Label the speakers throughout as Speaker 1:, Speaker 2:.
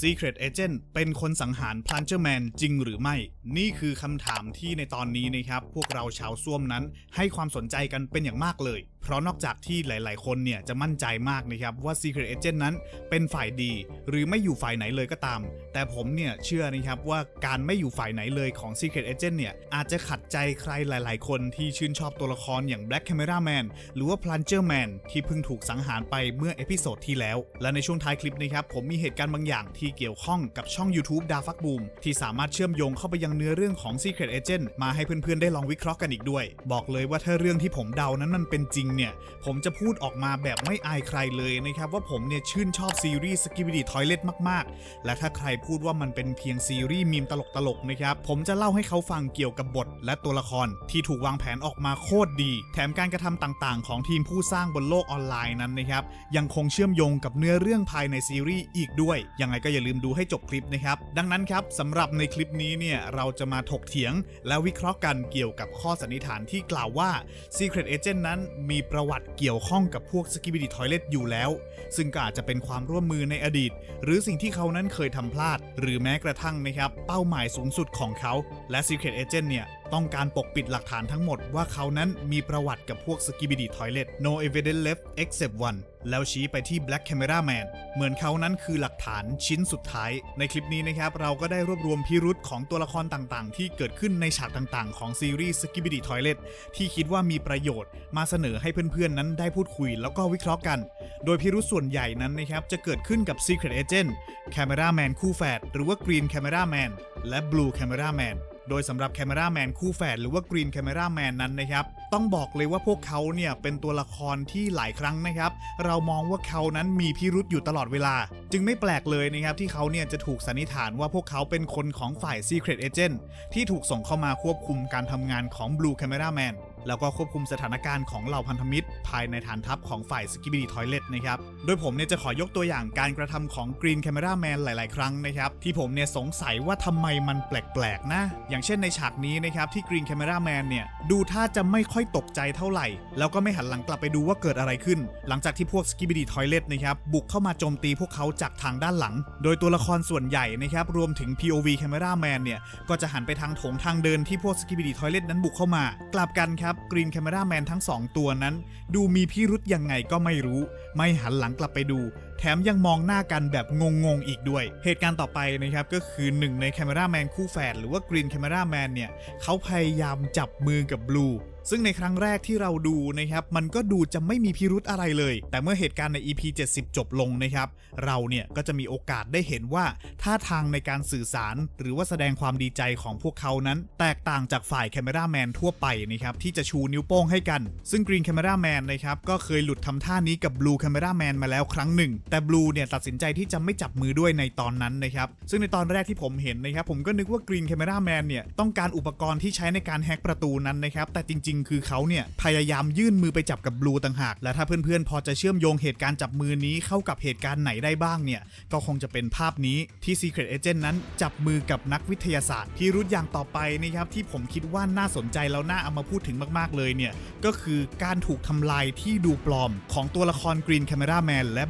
Speaker 1: Secret Agent เป็นคนสังหาร Plunger Man จริงหรือไม่ นี่คือคำถามที่ในตอนนี้นะครับ พวกเราชาวส้วมนั้นให้ความสนใจกันเป็นอย่างมากเลย เพราะนอกจากที่หลาย ๆ คนเนี่ยจะมั่นใจมากนะครับว่า Secret Agent นั้นเป็นฝ่ายดี หรือไม่อยู่ฝ่ายไหนเลยก็ตาม แต่ผมเนี่ยเชื่อนะครับว่าการไม่อยู่ฝ่ายไหนเลยของ Secret Agent เนี่ยอาจจะขัดใจใครหลาย ๆ คนที่ชื่นชอบตัวละครอย่าง Black Camera Man หรือว่า Plunger Man ที่เพิ่งถูกสังหารไปเมื่อเอพิโซดที่แล้ว และในช่วงท้ายคลิปนะครับผมมีเหตุการณ์บางอย่างที่เกี่ยวข้องกับช่อง YouTube ดาฟักบูมที่สามารถเชื่อมโยงเข้าไปยังเนื้อเรื่องของ Secret Agent มาให้เพื่อนๆ ได้ลองวิเคราะห์กันอีกด้วย บอกเลยว่าถ้าเรื่องที่ผมเดานั้นมันเป็นจริงเนี่ย ผมจะพูดออกมาแบบไม่อายใครเลยนะครับ ว่าผมเนี่ยชื่นชอบซีรีส์ Skibidi Toilet มากๆ และถ้าใครพูดว่ามันเป็นเพียงซีรีส์มีมตลกๆนะครับผมจะเล่าให้เขาฟังเกี่ยวกับบท และตัวละครที่ถูกวางแผนออกมาโคตรดี แถมการกระทำต่างๆ ของทีมผู้สร้างบนโลกออนไลน์นั้นนะครับยังคงเชื่อมโยงกับเนื้อเรื่องภายในซีรีส์อีกด้วยยังไงก็อย่าลืมดูให้จบคลิปนะครับ ดังนั้นครับสำหรับในคลิปนี้เนี่ยเราจะมาถกเถียง และวิเคราะห์กันเกี่ยวกับข้อสันนิษฐานที่กล่าวว่า Secret Agent นั้นมีประวัติเกี่ยวข้องกับพวก Skibidi Toilet อยู่แล้ว ซึ่งก็อาจจะเป็นความร่วมมือในอดีต หรือสิ่งที่เขานั้นเคยทำพลาด หรือแม้กระทั่งนะครับเป้าหมายสูงสุดของเขา และ Secret Agent เนี่ยต้องการปกปิดหลักฐานทั้งหมดว่าเขานั้นมีประวัติกับพวก Skibidi Toilet No evidence left except one แล้วชี้ไปที่ Black Camera Man เหมือนเขานั้นคือหลักฐานชิ้นสุดท้าย ในคลิปนี้นะครับ เราก็ได้รวบรวมพิรุษของตัวละครต่างๆ ที่เกิดขึ้นในฉากต่างๆ ของซีรีส์ Skibidi Toilet ที่คิดว่ามีประโยชน์ มาเสนอให้เพื่อนๆ นั้นได้พูดคุยแล้วก็วิเคราะห์กัน โดยพิรุษส่วนใหญ่นั้นนะครับ จะเกิดขึ้นกับ Secret Agent Camera Man คู่แฝดหรือว่า Green Camera Man และ Blue Camera Man โดยสำหรับแคมราแมนคู่แฝดหรือว่ากรีนแคมราแมนนั้นนะครับ ต้องบอกเลยว่าพวกเขาเนี่ยเป็นตัวละครที่หลายครั้งนะครับ เรามองว่าเขานั้นมีพิรุษอยู่ตลอดเวลา จึงไม่แปลกเลยนะครับที่เขาเนี่ยจะถูกสันนิษฐานว่าพวกเขาเป็นคนของฝ่าย Secret Agent ที่ถูกส่งเข้ามาควบคุมการทำงานของ Blue Camera Man แล้วก็ควบคุมสถานการณ์ของเหล่าพันธมิตร ภายในฐานทัพของฝ่าย Skibidi Toilet นะครับ โดยผมเนี่ยจะขอยกตัวอย่างการกระทำของ Green Camera Man หลาย ๆ ครั้งนะครับ ที่ผมเนี่ยสงสัยว่าทำไมมันแปลก ๆ นะ อย่างเช่นในฉากนี้นะครับที่ Green Camera Man เนี่ยดูท่าจะไม่ค่อยตกใจเท่าไหร่ แล้วก็ไม่หันหลังกลับไปดูว่าเกิดอะไรขึ้น หลังจากที่พวก Skibidi Toilet นะครับบุกเข้ามาโจมตีพวกเขาจากทางด้านหลัง โดยตัวละครส่วนใหญ่นะครับรวมถึง POV Camera Man เนี่ยก็จะหันไปทางโถงทางเดินที่พวก Skibidi Toilet นั้นบุกเข้ามากลับกันครับ Green Camera Man ทั้ง 2 ตัวนั้น ดูมีพิรุษยังไงก็ไม่รู้ ไม่หันหลังกลับไปดูแถมยังมองหน้ากันแบบงงๆอีกด้วย เหตุการณ์ต่อไปนะครับ ก็คือหนึ่งใน Camera Man คู่แฝดหรือว่า Green Camera Man เนี่ยเขาพยายามจับมือกับ Blue ซึ่งในครั้งแรกที่เราดูนะครับ มันก็ดูจะไม่มีพิรุธอะไรเลย แต่เมื่อเหตุการณ์ใน EP 70 จบลงนะครับ เราเนี่ยก็จะมีโอกาสได้เห็นว่าท่าทางในการสื่อสาร หรือว่าแสดงความดีใจของพวกเขานั้น แตกต่างจากฝ่ายแคมราแมนทั่วไปนะครับ ที่จะชูนิ้วโป้งให้กัน ซึ่ง Green Camera Man นะครับ ก็เคยหลุดทำท่านี้กับ Blue Camera Man มาแล้วครั้งหนึ่งแต่ Blue เนี่ยตัดสินใจที่จะไม่จับมือด้วยในตอนนั้นนะครับซึ่งในตอนแรกที่ผมเห็นนะครับผมก็นึกว่า Green Camera Man เนี่ยต้องการอุปกรณ์ที่ใช้ในการแฮกประตูนั้นนะครับแต่จริง ๆ คือเขาเนี่ยพยายามยื่นมือไปจับกับบลูต่างหากและถ้าเพื่อนๆพอจะเชื่อมโยงเหตุการณ์จับมือนี้เข้ากับเหตุการณ์ไหนได้บ้างเนี่ยก็คงจะเป็นภาพนี้ที่ Secret Agent นั้นจับมือกับนักวิทยาศาสตร์ ที่รู้อย่างต่อไปนะครับที่ผมคิดว่าน่าสนใจแล้วน่าเอามาพูดถึงมากๆเลยเนี่ยก็คือการถูกทำลายที่ดูปลอมของตัวละคร Green Camera Man และ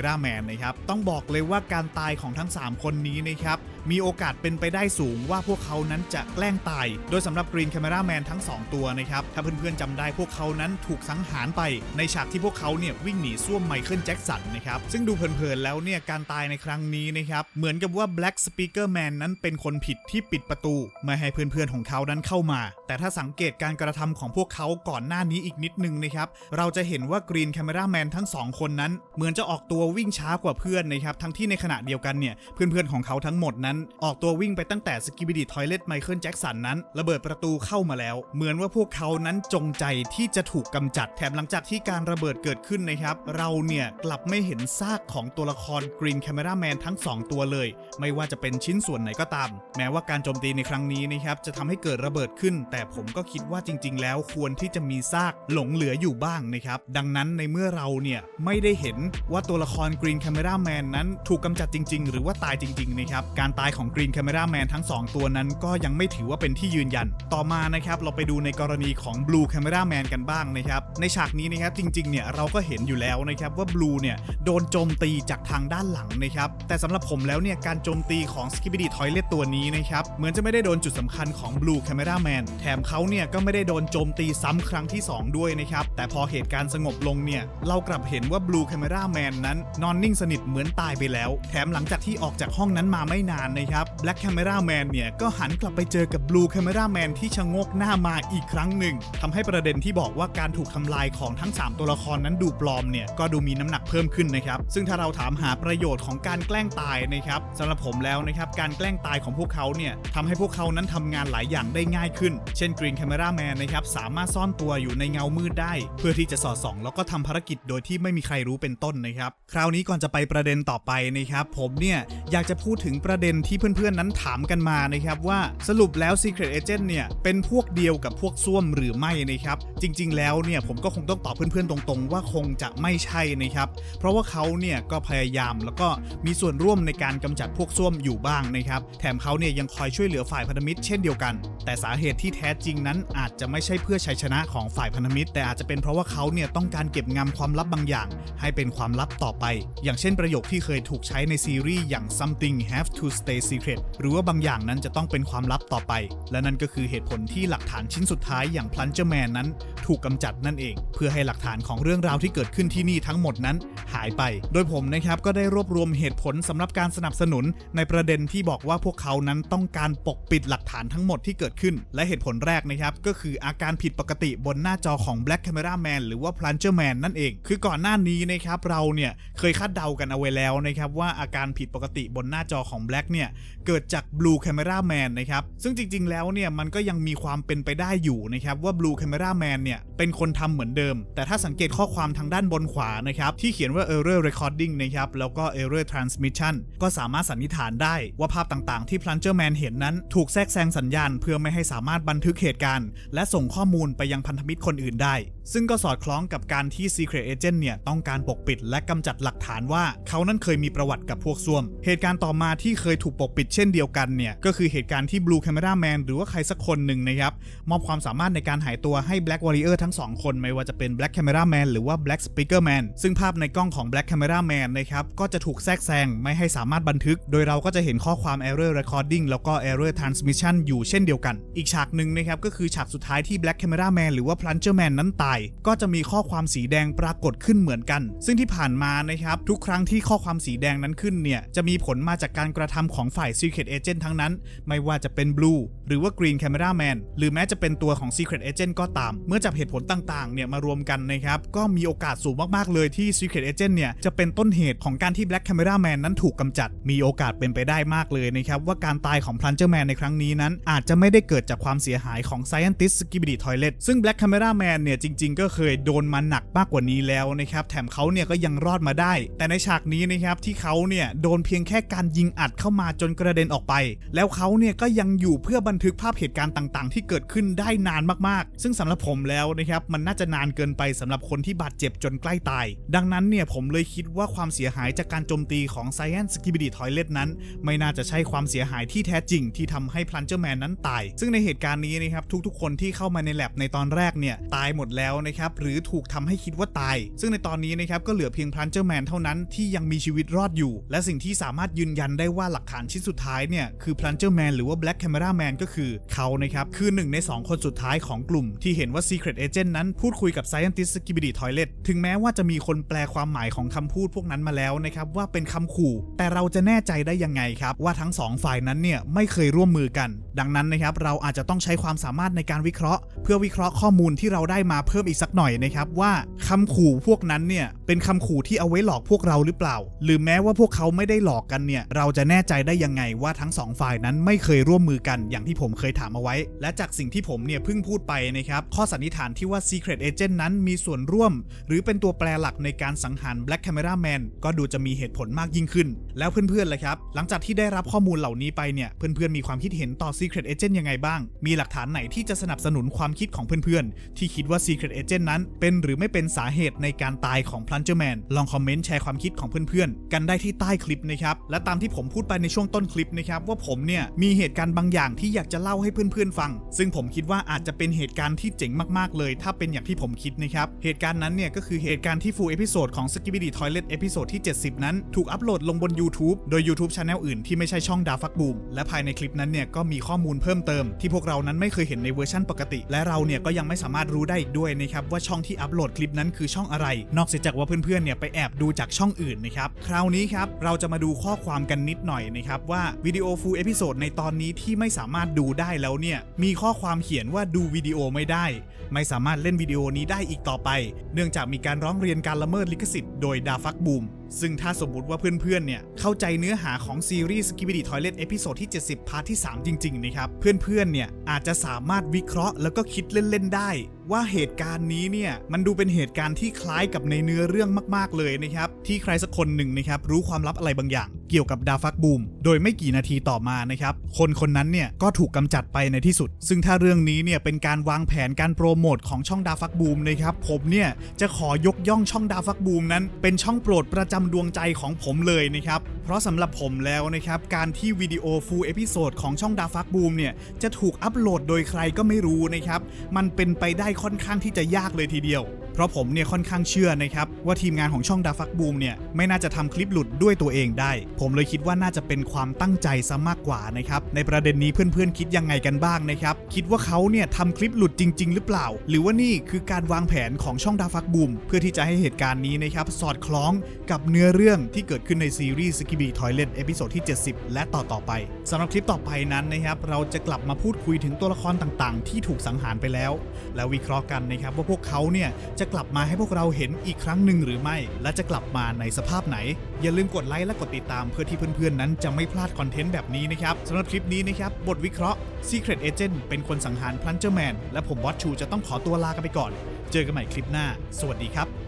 Speaker 1: เมราแมนนะครับ ต้องบอกเลยว่าการตายของทั้ง 3 คนนี้นะครับมีโอกาสเป็นไปได้สูงว่าพวกเขานั้นจะแกล้งตาย โดยสำหรับ Green Camera Man ทั้ง 2 ตัวนะครับ ถ้าเพื่อนๆจำได้พวกเขานั้นถูกสังหารไป ในฉากที่พวกเขาเนี่ยวิ่งหนีส้วมไมเคิลแจ็คสันนะครับ ซึ่งดูเพลินๆแล้วเนี่ยการตายในครั้งนี้นะครับ เหมือนกับว่า Black Speaker Man นั้นเป็นคนผิดที่ปิดประตู ไม่ให้เพื่อนๆของเขานั้นเข้ามา แต่ถ้าสังเกตการกระทำของพวกเขาก่อนหน้านี้อีกนิดนึงนะครับ เราจะเห็นว่า Green Camera Man ทั้งสองคนนั้น เหมือนจะออกตัววิ่งช้ากว่าเพื่อนนะครับ ทั้งที่ในขณะเดียวกันเนี่ยเพื่อนๆของเขาทั้งหมดนั้นออกตัววิ่งไปตั้งแต่ Skibidi Toilet Michael Jackson นั้น ระเบิดประตูเข้ามาแล้ว เหมือนว่าพวกเขานั้นจงใจที่จะถูกกำจัดแถมหลังจากที่การระเบิดเกิดขึ้นนะครับ เราเนี่ยกลับไม่เห็นซากของตัวละคร Green Camera Man ทั้ง 2 ตัวเลย ไม่ว่าจะเป็นชิ้นส่วนไหนก็ตาม แม้ว่าการโจมตีในครั้งนี้นะครับจะทำให้เกิดระเบิดขึ้น แต่ผมก็คิดว่าจริง ๆ แล้วควรที่จะมีซากหลงเหลืออยู่บ้างนะครับดังนั้นในเมื่อเราเนี่ยไม่ได้เห็นว่าตัวละคร Green Camera Man นั้นถูกกำจัดจริง ๆ หรือว่าตายจริงๆนะครับการตายของ Green Camera Man ทั้ง 2 ตัวนั้นก็ยังไม่ถือว่าเป็นที่ยืนยัน ต่อมานะครับเราไปดูในกรณีของ Blue Camera Man กันบ้างนะครับในฉากนี้นะครับจริงๆเนี่ยเราก็เห็นอยู่แล้วนะครับว่า Blue เนี่ยโดนโจมตีจากทางด้านหลังนะครับแต่สำหรับผมแล้วเนี่ยการโจมตีของ Skibidi Toilet ตัวนี้นะครับเหมือนจะไม่ได้โดนจุดสำคัญของ Blue Camera Man แถมเขาเนี่ยก็ไม่ได้โดนโจมตีซ้ำครั้งที่ 2 ด้วยนะครับแต่พอเหตุการณ์สงบลงเนี่ยเรากลับเห็นว่า Blue Camera Man นั้นนอนนิ่งสนิทเหมือนตายไปแล้ว แถมหลังจากที่ออกจากห้องนั้นมาไม่นานนะครับ Black Camera Man เนี่ยก็หันกลับไปเจอกับ Blue Camera Man ที่ชะงกหน้ามาอีกครั้งหนึ่งทำให้ประเด็นที่บอกว่าการถูกทำลายของทั้ง 3 ตัวละครนั้นดูปลอมเนี่ยก็ดูมีน้ำหนักเพิ่มขึ้นนะครับ ซึ่งถ้าเราถามหาประโยชน์ของการแกล้งตายนะครับสำหรับผมแล้วนะครับการแกล้งตายของพวกเขาเนี่ยทำให้พวกเขานั้นทำงานหลายอย่างได้ง่ายขึ้น เช่น Green Camera Man นะครับสามารถซ่อนตัวอยู่ในเงามืดได้ เพื่อที่จะสอดส่อง แล้วก็ทำภารกิจโดยที่ไม่มีใครรู้เป็นต้นนะครับ คราวนี้ก่อนจะไปประเด็นต่อไปนะครับผมเนี่ย อยากจะพูดถึงประเด็นที่เพื่อนๆนั้นถามกันมานะครับว่าสรุปแล้ว Secret Agent เนี่ยเป็นพวกเดียวกับพวกส้วมหรือไม่นะครับจริง ๆ แล้วเนี่ยผมก็คงต้องตอบเพื่อนๆตรงๆ ว่าคงจะไม่ใช่นะครับเพราะว่าเขาเนี่ยก็พยายามแล้วก็มีส่วนร่วมในการกำจัดพวกส้วมอยู่บ้างนะครับแถมเขาเนี่ยยังคอยช่วยเหลือฝ่ายพันธมิตรเช่นเดียวกัน แต่สาเหตุที่แท้จริงนั้นอาจจะไม่ใช่เพื่อชัยชนะของฝ่ายพันธมิตร แต่อาจจะเป็นเพราะว่าเขาเนี่ยต้องการเก็บงำความลับบางอย่าง ให้เป็นความลับต่อไป อย่างเช่นประโยคที่เคยถูกใช้ในซีรีส์อย่าง something have to stay secret หรือว่าบางอย่างนั้นจะต้องเป็นความลับต่อไป และนั่นก็คือเหตุผลที่หลักฐานชิ้นสุดท้ายอย่าง plunger man นั้น ถูกกำจัดนั่นเอง เพื่อให้หลักฐานของเรื่องราวที่เกิดขึ้นที่นี่ทั้งหมดนั้นหายไป โดยผมนะครับก็ได้รวบรวมเหตุผลสำหรับการสนับสนุน ในประเด็นที่บอกว่าพวกเขานั้นต้องการปกปิดหลักฐานทั้งหมดที่เกิดขึ้น และเหตุผลแรกนะครับก็คืออาการผิดปกติบนหน้าจอของ Black Camera Man หรือว่า Plunger Man นั่นเอง คือก่อนหน้านี้นะครับเราเนี่ยเคยคาดเดากันเอาไว้แล้วนะครับว่าอาการผิดปกติบนหน้าจอของ Black เนี่ย เกิดจาก Blue Camera Man นะครับ ซึ่งจริง ๆ แล้วเนี่ย มันก็ยังมีความเป็นไปได้อยู่นะครับ ว่า Blue Camera Man เนี่ย เป็นคนทำเหมือนเดิม แต่ถ้าสังเกตข้อความทางด้านบนขวานะครับ ที่เขียนว่า error recording นะครับ แล้วก็ error transmission ก็สามารถสันนิษฐานได้ว่าภาพต่างๆ ที่ Plunger Man เห็นนั้น ถูกแทรกแซงสัญญาณ เพื่อไม่ให้สามารถบันทึกเหตุการณ์ และส่งข้อมูลไปยังพันธมิตรคนอื่นได้ ซึ่งก็สอดคล้องกับการที่ Secret Agent เนี่ยต้องการปกปิด และกำจัดหลักฐานว่าเขานั้นเคยมีประวัติกับพวกซ่วมเหตุการณ์ต่อมาที่เคยถูกปกปิดเช่นเดียวกันเนี่ย ก็คือเหตุการณ์ที่ Blue Camera Man หรือว่าใครสักคนหนึ่งนะครับ มอบความสามารถในการหายตัวให้ Black Warrior ทั้งสองคนไม่ว่าจะเป็น Black Camera Man หรือว่า Black Speaker Man ซึ่งภาพในกล้องของ Black Camera Man นะครับ ก็จะถูกแทรกแซงไม่ให้สามารถบันทึก โดยเราก็จะเห็นข้อความ error recording แล้วก็ error transmission อยู่เช่นเดียวกัน อีกฉากหนึ่งนะครับก็คือฉากสุดท้ายที่ Black Camera Man หรือว่า Plunger Man นั้นตาย ก็จะมีข้อความสีแดงปรากฏขึ้นเหมือนกัน ซึ่งที่ผ่านมานะครับทุกครั้งที่ข้อความสีแดงนั้นขึ้นเนี่ยจะมีผลมาจากการกระทำของฝ่าย Secret Agent ทั้งนั้น ไม่ว่าจะเป็น Blue หรือว่า Green Camera Man หรือแม้จะเป็นตัวของ Secret Agent ก็ตาม เมื่อจับเหตุผลต่างๆ เนี่ยมารวมกันนะครับ ก็มีโอกาสสูงมากๆ เลยที่ Secret Agent เนี่ยจะเป็นต้นเหตุของการที่ Black Camera Man นั้นถูกกำจัด มีโอกาสเป็นไปได้มากเลยนะครับว่าการตายของ Plunger Man ในครั้งนี้นั้น อาจจะไม่ได้เกิดจากความเสียหายของ Scientist Skibidi Toilet ซึ่ง Black Camera Man เนี่ยจริง ๆ ก็เคยโดนมาหนักมากกว่านี้แล้วนะครับแถมเขาเนี่ยก็ยังรอดมาได้ แต่ในฉากนี้นะครับที่เขาเนี่ยโดนเพียงแค่การยิงอัดเข้ามาจนกระเด็นออกไป แล้วเขาเนี่ยก็ยังอยู่เพื่อบันทึกภาพเหตุการณ์ต่างๆ ที่เกิดขึ้นได้นานมากๆ ซึ่งสำหรับผมแล้วนะครับมันน่าจะนานเกินไปสำหรับคนที่บาดเจ็บจนใกล้ตาย ดังนั้นเนี่ยผมเลยคิดว่าความเสียหายจากการโจมตีของ Science Skibidi Toilet นั้น ไม่น่าจะใช่ความเสียหายที่แท้จริงที่ทำให้ Plunger Man นั้นตาย ซึ่งในเหตุการณ์นี้นะครับทุกๆ คนที่เข้ามาในแลบในตอนแรกเนี่ยตายหมดแล้วนะครับหรือถูกทำให้คิดว่าตาย ซึ่งในตอนนี้นะครับก็เหลือเพียง Plunger Man เท่านั้นที่ยังมีชีวิตรอดอยู่ และสิ่งที่สามารถยืนยันได้ว่าหลักฐานชิ้นสุดท้ายเนี่ยคือ Plunger Man หรือว่า Black Camera Man ก็คือเขานะครับ คือหนึ่งใน 2 คนสุดท้ายของกลุ่ม ที่เห็นว่า Secret Agent นั้นพูดคุยกับ Scientist Skibidi Toilet ถึงแม้ว่าจะมีคนแปลความหมายของคำพูดพวกนั้นมาแล้วนะครับว่าเป็นคำขู่ แต่เราจะแน่ใจได้ยังไงครับ ว่าทั้งสองฝ่ายนั้นเนี่ยไม่เคยร่วมมือกัน ดังนั้นนะครับเราอาจจะต้องใช้ความสามารถในการวิเคราะห์ เพื่อวิเคราะห์ข้อมูลที่เราได้มาเพิ่มอีกสักหน่อยนะครับว่าคำขู่พวกนั้นเนี่ยเป็นคำขู่ที่เอาไว้หลอกพวกเราหรือเปล่า หรือแม้ว่าพวกเขาไม่ได้หลอกกันเนี่ยเราจะแน่ใจได้ยังไงว่าทั้งสองฝ่ายนั้นไม่เคยร่วมมือกันอย่างที่ผมเคยถามเอาไว้ และจากสิ่งที่ผมเนี่ยเพิ่งพูดไปนะครับข้อสันนิษฐานที่ว่า Secret Agent นั้นมีส่วนร่วม หรือเป็นตัวแปรหลักในการสังหาร Black Camera Man ก็ดูจะมีเหตุผลมากยิ่งขึ้น แล้วเพื่อนๆเล่ะครับหลังจากที่ได้รับข้อมูลเหล่านี้ไปเนี่ยเพื่อนๆมีความคิดเห็นต่อ Secret Agent ยังไงบ้าง มีหลักฐานไหนที่จะสนับสนุนความคิดของเพื่อนๆ ที่คิดว่า Secret Secret Agent นั้น เป็นหรือไม่เป็นสาเหตุในการตายของ Plunger Man ลองคอมเมนต์แชร์ความคิดของเพื่อนๆ กันได้ที่ใต้คลิปนะครับและตามที่ผมพูดไปในช่วงต้นคลิปนะครับว่าผมเนี่ยมีเหตุการณ์บางอย่างที่อยากจะเล่าให้เพื่อนๆฟัง ซึ่งผมคิดว่าอาจจะเป็นเหตุการณ์ที่เจ๋งมากๆเลย ถ้าเป็นอย่างที่ผมคิดนะครับเหตุการณ์นั้นเนี่ยก็คือเหตุการณ์ที่ full episode ของ Skibidi Toilet episode ที่ 70 นั้น ถูกอัปโหลดลงบน YouTube โดย YouTube c h anel อื่นที่ไม่ใช่ช่องดาฟักบูมและภายในคลิปนั้นเนี่ยก็มีข้อมูลเพิ่มเติม ที่พวกเรานั้นไม่เคยเห็นในเวอร์ชันปกติ และเราเนี่ยก็ยังไม่สามารถรู้ได้อีกด้วยนะครับว่าช่องที่อัปโหลดคลิปนั้นคือช่องอะไร นอกเสียจากว่าเพื่อนๆเนี่ยไปแอบดูจากช่องอื่นนะครับคราวนี้ครับเราจะมาดูข้อข้อความกันนิดหน่อยนะครับว่าวิดีโอ full episode ในตอนนี้ที่ไม่สามารถดูได้แล้วเนี่ยมีข้อความเขียนว่าดูวิดีโอไม่ได้ ไม่สามารถเล่นวิดีโอนี้ได้อีกต่อไป เนื่องจากมีการร้องเรียนการละเมิดลิขสิทธิ์โดยดาฟักบูมซึ่งถ้าสมมติว่าเพื่อนๆ เนี่ย เข้าใจเนื้อหาของซีรีส์ Skibidi Toilet เอพิโซดที่ 70 พาร์ทที่ 3 จริง ๆ นะครับ เพื่อนๆ เนี่ย อาจจะสามารถวิเคราะห์แล้วก็คิดเล่น ๆ ได้ ว่าเหตุการณ์นี้เนี่ย มันดูเป็นเหตุการณ์ที่คล้ายกับในเนื้อเรื่องมาก ๆ เลยนะครับ ที่ใครสักคนหนึ่งนะครับ รู้ความลับอะไรบางอย่าง เกี่ยวกับดาฟักบูม โดยไม่กี่นาทีต่อมานะครับ คนคนนั้นเนี่ยก็ถูกกำจัดไปในที่สุด ซึ่งถ้าเรื่องนี้เนี่ยเป็นการวางแผนการโปรโมทของช่องดาฟักบูมนะครับ ผมเนี่ยจะขอยกย่องช่องดาฟักบูมนั้น เป็นช่องโปรดประจำดวงใจของผมเลยนะครับ เพราะสำหรับผมแล้วนะครับการที่วิดีโอฟูลเอพิโซดของช่องดาฟักบูมเนี่ยจะถูกอัปโหลดโดยใครก็ไม่รู้นะครับ มันเป็นไปได้ค่อนข้างที่จะยากเลยทีเดียว ราะผมเนี่ยค่อนข้างเชื่อนะครับว่าทีมงานของช่องดาฟักบูมเนี่ยไม่น่าจะทำคลิปหลุดด้วยตัวเองได้ ผมเลยคิดว่าน่าจะเป็นความตั้งใจซะมากกว่านะครับในประเด็นนี้เพื่อนๆ คิดยังไงกันบ้างนะครับคิดว่าเขาเนี่ยทำคลิปหลุดจริง ๆ หรือเปล่า หรือว่านี่คือการวางแผนของช่องดาฟักบูมเพื่อที่จะให้เหตุการณ์นี้นะครับสอดคล้องกับเนื้อเรื่องที่เกิดขึ้นในซีรีส์ Skibidi Toilet เอพิโซดที่ 70 และต่อต่อไปสำหรับคลิปต่อไปนั้นนะครับเราจะกลับมาพูดคุยถึงตัวละครต่างๆ ที่ถูกสังหารไปแล้ว แล้ววิเคราะห์กันนะครับว่าพวกเขาเนี่ยจะกลับมาให้พวกเราเห็นอีกครั้งหนึ่งหรือไม่ และจะกลับมาในสภาพไหน อย่าลืมกดไลค์และกดติดตามเพื่อที่เพื่อนๆ นั้นจะไม่พลาดคอนเทนต์แบบนี้นะครับสำหรับคลิปนี้นะครับ บทวิเคราะห์ Secret Agent เป็นคนสังหารพลันเจอร์แมนและผมบอสชูจะต้องขอตัวลากันไปก่อน เจอกันใหม่คลิปหน้า สวัสดีครับ